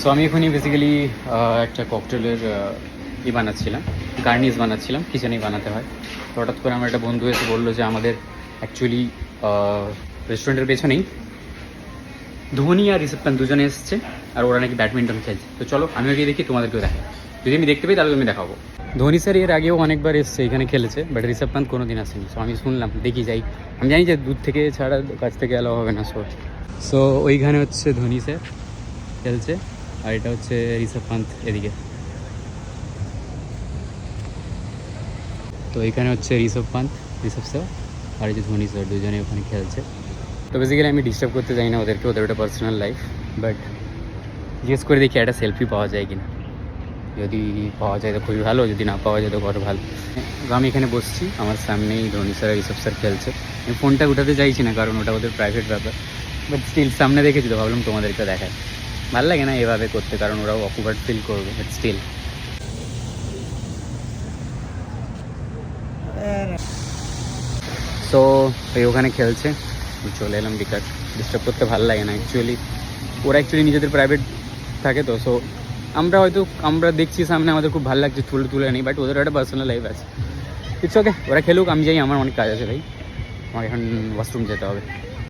So আমি এখনই basically একটা ককটেলের ই বানাচ্ছিলাম গার্নিস বানাচ্ছিলাম কিচেনেই বানাতে হয়। তো হঠাৎ করে আমার একটা বন্ধু এসে বলল যে, আমাদের অ্যাকচুয়ালি রেস্টুরেন্টের পেছনেই ধোনি আর পান্ত দুজনে এসছে, আর ওরা নাকি ব্যাডমিন্টন খেলছে। তো চলো, আমিও গিয়ে দেখি, তোমাদেরকেও দেখাই। যদি আমি দেখতে পাই, তাহলে তুমি দেখাবো। ধোনি স্যার এর আগেও অনেকবার এসছে, এখানে খেলেছে বাট ঋষভ পান্ত কোনো দিন আসেনি। সো আমি শুনলাম, দেখি যাই। আমি জানি যে, দূর থেকে ছাড়া, কাছ থেকে এলো হবে না সো সো ওইখানে হচ্ছে ধোনি স্যার খেলছে। আর এটা হচ্ছে ঋষভ পান্ত এদিকে। তো এখানে হচ্ছে ঋষভ পান্ত ঋষভ স্যার আর এই যে ধোনি স্যার দুজনে ওখানে খেলছে। তো বেসিক্যালি আমি ডিস্টার্ব করতে চাই না ওদেরকে, ওদের ওটা পার্সোনাল লাইফ বাট জিজ্ঞেস করে দেখি একটা সেলফি পাওয়া যায় কিনা। যদি পাওয়া যায় তো খুবই ভালো, যদি না পাওয়া যায় তো বড় ভালো। আমি এখানে বসছি, আমার সামনেই ধোনি স্যার ঋষভ স্যার খেলছে। আমি ফোনটা উঠাতে চাইছি না, কারণ ওটা ওদের প্রাইভেট ব্যাপার। বাট স্টিল সামনে দেখেছি তো ভাবলাম তোমাদেরকে দেখায় ভালো লাগে না এভাবে করতে, কারণ ওরাও অকুপার্ট ফিল করবে বাট স্টিল সো এই ওখানে খেলছে চলে এলাম বিকাশ। ডিস্টার্ব করতে ভালো লাগে না অ্যাকচুয়ালি ওরা অ্যাকচুয়ালি নিজেদের প্রাইভেট থাকে তো সো আমরা হয়তো, আমরা দেখছি সামনে, আমাদের খুব ভালো লাগছে, তুলে তুলে নেই বাট ওদের একটা পার্সোনাল লাইফ আছে। ইটস ওকে ওরা খেলুক, আমি যাই, আমার অনেক কাজ আছে, ভাই। আমার এখন ওয়াশরুম যেতে হবে।